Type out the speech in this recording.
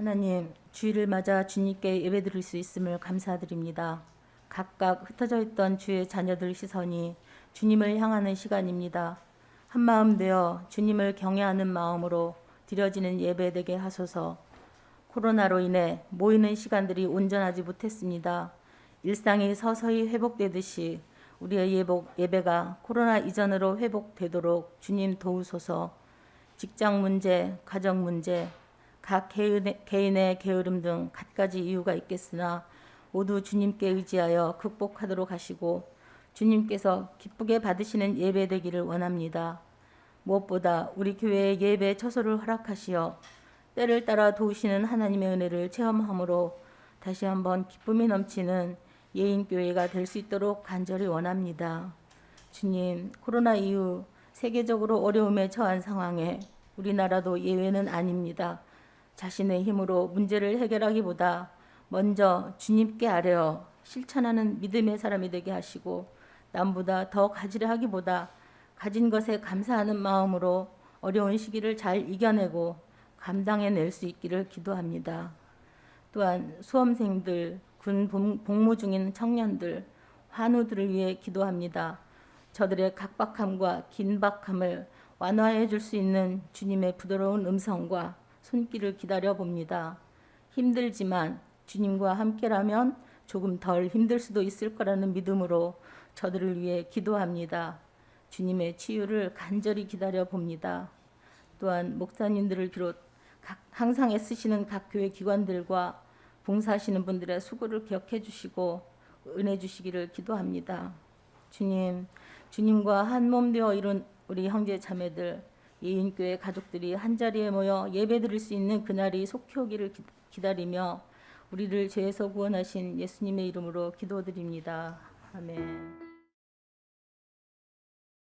하나님, 주일을 맞아 주님께 예배드릴 수 있음을 감사드립니다. 각각 흩어져 있던 주의 자녀들 시선이 주님을 향하는 시간입니다. 한 마음 되어 주님을 경외하는 마음으로 드려지는 예배 되게 하소서. 코로나로 인해 모이는 시간들이 온전하지 못했습니다. 일상이 서서히 회복되듯이 우리의 예복, 예배가 코로나 이전으로 회복되도록 주님 도우소서. 직장 문제, 가정 문제, 각 개인의, 개인의 게으름 등 갖가지 이유가 있겠으나 모두 주님께 의지하여 극복하도록 하시고 주님께서 기쁘게 받으시는 예배 되기를 원합니다. 무엇보다 우리 교회의 예배 처소를 허락하시어 때를 따라 도우시는 하나님의 은혜를 체험함으로 다시 한번 기쁨이 넘치는 예인 교회가 될 수 있도록 간절히 원합니다. 주님, 코로나 이후 세계적으로 어려움에 처한 상황에 우리나라도 예외는 아닙니다. 자신의 힘으로 문제를 해결하기보다 먼저 주님께 아뢰어 실천하는 믿음의 사람이 되게 하시고 남보다 더 가지려 하기보다 가진 것에 감사하는 마음으로 어려운 시기를 잘 이겨내고 감당해낼 수 있기를 기도합니다. 또한 수험생들, 군 복- 복무 중인 청년들, 환우들을 위해 기도합니다. 저들의 각박함과 긴박함을 완화해 줄 수 있는 주님의 부드러운 음성과 손길을 기다려 봅니다. 힘들지만 주님과 함께라면 조금 덜 힘들 수도 있을 거라는 믿음으로 저들을 위해 기도합니다. 주님의 치유를 간절히 기다려 봅니다. 또한 목사님들을 비롯 각, 항상 애쓰시는 각 교회 기관들과 봉사하시는 분들의 수고를 기억해 주시고 은혜 주시기를 기도합니다. 주님, 주님과 한 몸 되어 이룬 우리 형제 자매들 예인교회 가족들이 한 자리에 모여 예배드릴 수 있는 그날이 속히 오기를 기- 기다리며 우리를 죄에서 구원하신 예수님의 이름으로 기도드립니다. 아멘.